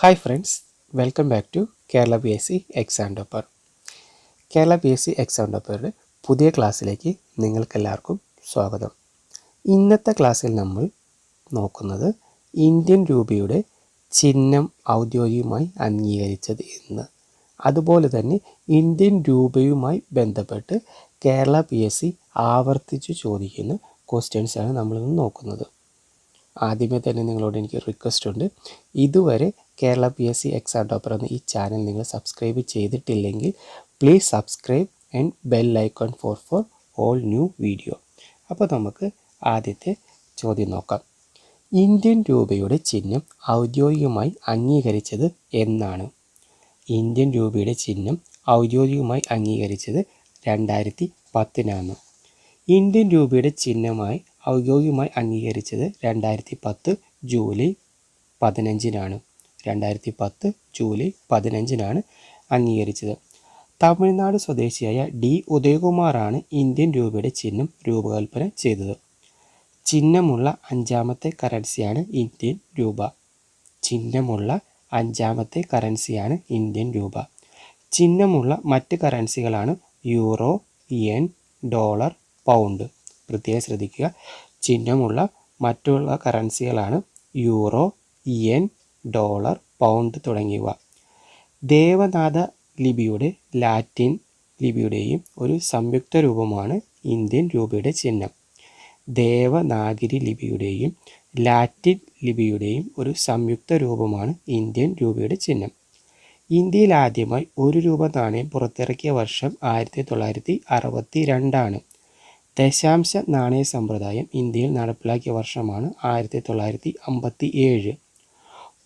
Hi friends welcome back to Kerala P S C exam topper Kerala P S C exam ടോപ്പറുടെ പുതിയ ക്ലാസ്സിലേക്ക് നിങ്ങൾക്കെല്ലാവർക്കും സ്വാഗതം. ഇന്നത്തെ ക്ലാസ്സിൽ നമ്മൾ നോക്കുന്നത് ഇന്ത്യൻ രൂപയുടെ ചിഹ്നം ഔദ്യോഗികമായി അംഗീകരിച്ചത് എന്ന്. അതുപോലെ തന്നെ ഇന്ത്യൻ രൂപയുമായി ബന്ധപ്പെട്ട് കേരള പി എസ് സി ആവർത്തിച്ച് ചോദിക്കുന്ന ക്വസ്റ്റ്യൻസാണ് നമ്മളിന്ന് നോക്കുന്നത്. ആദ്യമേ തന്നെ നിങ്ങളോട് എനിക്ക് റിക്വസ്റ്റ് ഉണ്ട്. ഇതുവരെ Kerala P S C exam topper എന്ന ഈ ചാനൽ നിങ്ങൾ സബ്സ്ക്രൈബ് ചെയ്തിട്ടില്ലെങ്കിൽ please subscribe and bell icon for for all new video അപ്പോൾ നമുക്ക് ആദ്യത്തെ ചോദ്യം നോക്കാം. ഇന്ത്യൻ രൂപയുടെ ചിഹ്നം ഔദ്യോഗികമായി അംഗീകരിച്ചത് എന്നാണ്. ഇന്ത്യൻ രൂപയുടെ ചിഹ്നം ഔദ്യോഗികമായി അംഗീകരിച്ചത് രണ്ടായിരത്തി പത്തിനാണ് ഇന്ത്യൻ രൂപയുടെ ചിഹ്നമായി ഔദ്യോഗികമായി അംഗീകരിച്ചത് രണ്ടായിരത്തി പത്ത് ജൂലൈ പതിനഞ്ചിനാണ്. രണ്ടായിരത്തി പത്ത് ജൂലൈ പതിനഞ്ചിനാണ് അംഗീകരിച്ചത്. തമിഴ്നാട് സ്വദേശിയായ ഡി ഉദയകുമാറാണ് ഇന്ത്യൻ രൂപയുടെ ചിഹ്നം രൂപകൽപ്പന ചെയ്തത്. ചിഹ്നമുള്ള അഞ്ചാമത്തെ കറൻസിയാണ് ഇന്ത്യൻ രൂപ. ചിഹ്നമുള്ള അഞ്ചാമത്തെ കറൻസിയാണ് ഇന്ത്യൻ രൂപ. ചിഹ്നമുള്ള മറ്റ് കറൻസികളാണ് യൂറോ യെൻ ഡോളർ പൗണ്ട്. പ്രത്യേകം ശ്രദ്ധിക്കുക. ചിഹ്നമുള്ള മറ്റുള്ള കറൻസികളാണ് യൂറോ യെൻ ഡോളർ പൗണ്ട് തുടങ്ങിയവ. ദേവനാഥ ലിപിയുടെ ലാറ്റിൻ ലിപിയുടെയും ഒരു സംയുക്ത രൂപമാണ് ഇന്ത്യൻ രൂപയുടെ ചിഹ്നം. ദേവനാഗിരി ലിപിയുടെയും ലാറ്റിൻ ലിപിയുടെയും ഒരു സംയുക്ത രൂപമാണ് ഇന്ത്യൻ രൂപയുടെ ചിഹ്നം. ഇന്ത്യയിൽ ആദ്യമായി ഒരു രൂപ നാണയം പുറത്തിറക്കിയ വർഷം ആയിരത്തി തൊള്ളായിരത്തി അറുപത്തി രണ്ടാണ് ദശാംശ നാണയ സമ്പ്രദായം ഇന്ത്യയിൽ നടപ്പിലാക്കിയ വർഷമാണ് ആയിരത്തി തൊള്ളായിരത്തി അമ്പത്തി ഏഴ്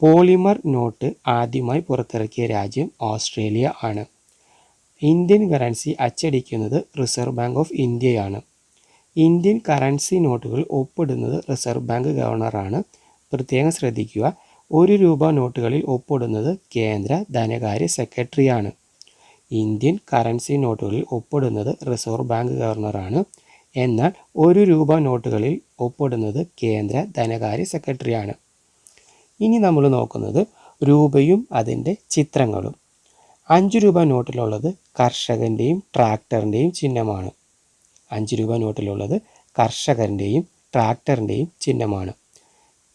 പോളിമർ നോട്ട് ആദ്യമായി പുറത്തിറക്കിയ രാജ്യം ഓസ്ട്രേലിയ ആണ്. ഇന്ത്യൻ കറൻസി അച്ചടിക്കുന്നത് റിസർവ് ബാങ്ക് ഓഫ് ഇന്ത്യയാണ്. ഇന്ത്യൻ കറൻസി നോട്ടുകൾ ഒപ്പിടുന്നത് റിസർവ് ബാങ്ക് ഗവർണറാണ് പ്രത്യേകം ശ്രദ്ധിക്കുക ഒരു രൂപ നോട്ടുകളിൽ ഒപ്പിടുന്നത് കേന്ദ്ര ധനകാര്യ സെക്രട്ടറിയാണ് ഇന്ത്യൻ കറൻസി നോട്ടുകളിൽ ഒപ്പിടുന്നത് റിസർവ് ബാങ്ക് ഗവർണറാണ് എന്നാൽ ഒരു രൂപ നോട്ടുകളിൽ ഒപ്പിടുന്നത് കേന്ദ്ര ധനകാര്യ സെക്രട്ടറിയാണ് ഇനി നമ്മൾ നോക്കുന്നത് രൂപയും അതിന്റെ ചിത്രങ്ങളും. അഞ്ച് രൂപ നോട്ടിലുള്ളത് കർഷകന്റെയും ട്രാക്ടറിന്റെയും ചിഹ്നമാണ്. അഞ്ച് രൂപ നോട്ടിലുള്ളത് കർഷകന്റെയും ട്രാക്ടറിന്റെയും ചിഹ്നമാണ്.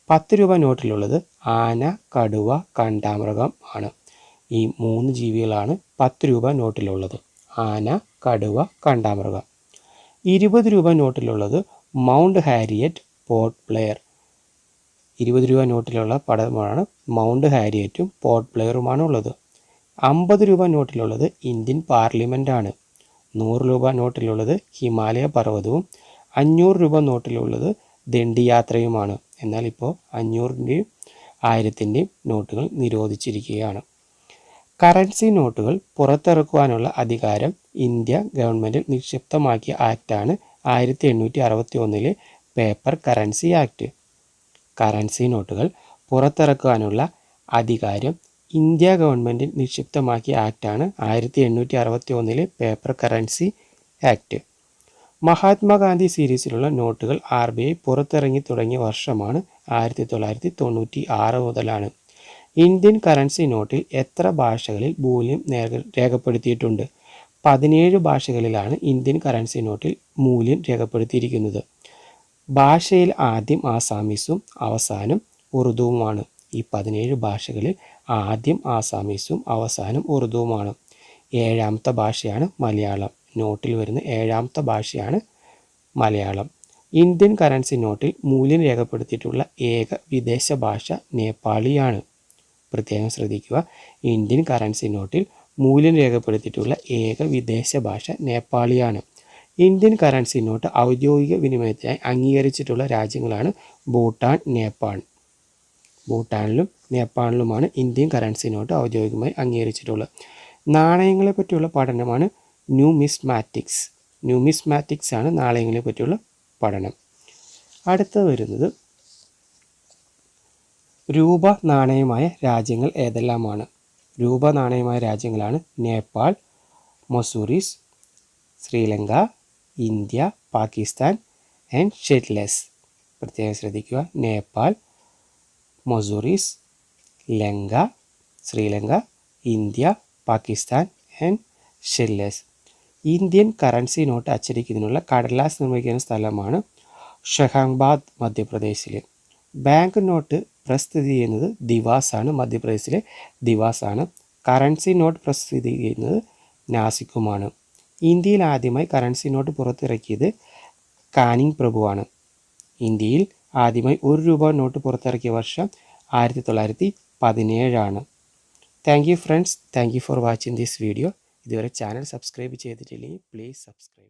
പത്ത് രൂപ നോട്ടിലുള്ളത് ആന കടുവ കണ്ടാമൃഗം ആണ്. ഈ മൂന്ന് ജീവികളാണ് പത്ത് രൂപ നോട്ടിലുള്ളത്. ആന കടുവ കണ്ടാമൃഗം. ഇരുപത് രൂപ നോട്ടിലുള്ളത് മൗണ്ട് ഹാരിയറ്റ് പോർട്ട് പ്ലെയർ ഇരുപത് രൂപ നോട്ടിലുള്ള പടമാണ് മൗണ്ട് ഹാരിയറ്റും പോർട്ട് പ്ലെയറുമാണ് ഉള്ളത് അമ്പത് രൂപ നോട്ടിലുള്ളത് ഇന്ത്യൻ പാർലമെന്റാണ് നൂറ് രൂപ നോട്ടിലുള്ളത് ഹിമാലയ പർവതവും അഞ്ഞൂറ് രൂപ നോട്ടിലുള്ളത് ദണ്ഡിയാത്രയുമാണ്. എന്നാൽ ഇപ്പോൾ അഞ്ഞൂറിന്റെയും ആയിരത്തിന്റെയും നോട്ടുകൾ നിരോധിച്ചിരിക്കുകയാണ്. കറൻസി നോട്ടുകൾ പുറത്തിറക്കുവാനുള്ള അധികാരം ഇന്ത്യ ഗവൺമെന്റ് നിക്ഷിപ്തമാക്കിയ ആക്റ്റാണ് ആയിരത്തി എണ്ണൂറ്റി അറുപത്തി ഒന്നിലെ പേപ്പർ കറൻസി ആക്ട്. കറൻസി നോട്ടുകൾ പുറത്തിറക്കുവാനുള്ള അധികാരം ഇന്ത്യ ഗവൺമെന്റ് നിക്ഷിപ്തമാക്കിയ ആക്റ്റാണ് ആയിരത്തി എണ്ണൂറ്റി അറുപത്തി ഒന്നിലെ പേപ്പർ കറൻസി ആക്ട് മഹാത്മാഗാന്ധി സീരീസിലുള്ള നോട്ടുകൾ ആർ ബി ഐ പുറത്തിറങ്ങി തുടങ്ങിയ വർഷമാണ് ആയിരത്തി തൊള്ളായിരത്തി തൊണ്ണൂറ്റി ആറ് മുതലാണ്. ഇന്ത്യൻ കറൻസി നോട്ടിൽ എത്ര ഭാഷകളിൽ മൂല്യം രേഖപ്പെടുത്തിയിട്ടുണ്ട്? പതിനേഴ് ഭാഷകളിലാണ് ഇന്ത്യൻ കറൻസി നോട്ടിൽ മൂല്യം രേഖപ്പെടുത്തിയിരിക്കുന്നത്. ഭാഷയിൽ ആദ്യം ആസാമീസും അവസാനം ഉറുദുവുമാണ്. ഈ പതിനേഴ് ഭാഷകളിൽ ആദ്യം ആസാമീസും അവസാനം ഉറുദുവുമാണ്. ഏഴാമത്തെ ഭാഷയാണ് മലയാളം. നോട്ടിൽ വരുന്ന ഏഴാമത്തെ ഭാഷയാണ് മലയാളം. ഇന്ത്യൻ കറൻസി നോട്ടിൽ മൂല്യം രേഖപ്പെടുത്തിയിട്ടുള്ള ഏക വിദേശ ഭാഷ നേപ്പാളിയാണ്. പ്രത്യേകം ശ്രദ്ധിക്കുക ഇന്ത്യൻ കറൻസി നോട്ടിൽ മൂല്യം രേഖപ്പെടുത്തിയിട്ടുള്ള ഏക വിദേശ ഭാഷ നേപ്പാളിയാണ്. ഇന്ത്യൻ കറൻസി നോട്ട് ഔദ്യോഗിക വിനിമയത്തിനായി അംഗീകരിച്ചിട്ടുള്ള രാജ്യങ്ങളാണ് ഭൂട്ടാൻ നേപ്പാൾ. ഭൂട്ടാനിലും നേപ്പാളിലുമാണ് ഇന്ത്യൻ കറൻസി നോട്ട് ഔദ്യോഗികമായി അംഗീകരിച്ചിട്ടുള്ളത്. നാണയങ്ങളെ പറ്റിയുള്ള പഠനമാണ് ന്യൂമിസ്മാറ്റിക്സ്. ന്യൂമിസ്മാറ്റിക്സ് ആണ് നാണയങ്ങളെ പറ്റിയുള്ള പഠനം. അടുത്ത വരുന്നത് രൂപ നാണയമായ രാജ്യങ്ങൾ ഏതെല്ലാമാണ്? രൂപ നാണയമായ രാജ്യങ്ങളാണ് Nepal Mauritius Sri Lanka India Pakistan and Seychelles പ്രത്യേകം ശ്രദ്ധിക്കുക. Nepal Mauritius Lanka Sri Lanka India Pakistan and Seychelles Indian currency note അച്ചടിക്കുന്നതിനുള്ള കടലാസ് നിർമ്മിക്കുന്ന സ്ഥലമാണ് ഷഹാബാദ് മധ്യപ്രദേശിൽ. ബാങ്ക് നോട്ട് പ്രസ്ഥിതി ചെയ്യുന്നത് ദിവാസാണ്. മധ്യപ്രദേശിലെ ദിവാസാണ്. കറൻസി നോട്ട് പ്രസ് സ്ഥിതി ചെയ്യുന്നത് നാസിക്കുമാണ്. ഇന്ത്യയിൽ ആദ്യമായി കറൻസി നോട്ട് പുറത്തിറക്കിയത് കാനിങ് പ്രഭുവാണ്. ഇന്ത്യയിൽ ആദ്യമായി ഒരു രൂപ നോട്ട് പുറത്തിറക്കിയ വർഷം ആയിരത്തി തൊള്ളായിരത്തി പതിനേഴാണ് thank you friends thank you for watching this video ഇതുവരെ ചാനൽ സബ്സ്ക്രൈബ് ചെയ്തിട്ടില്ലെങ്കിൽ പ്ലീസ് സബ്സ്ക്രൈബ്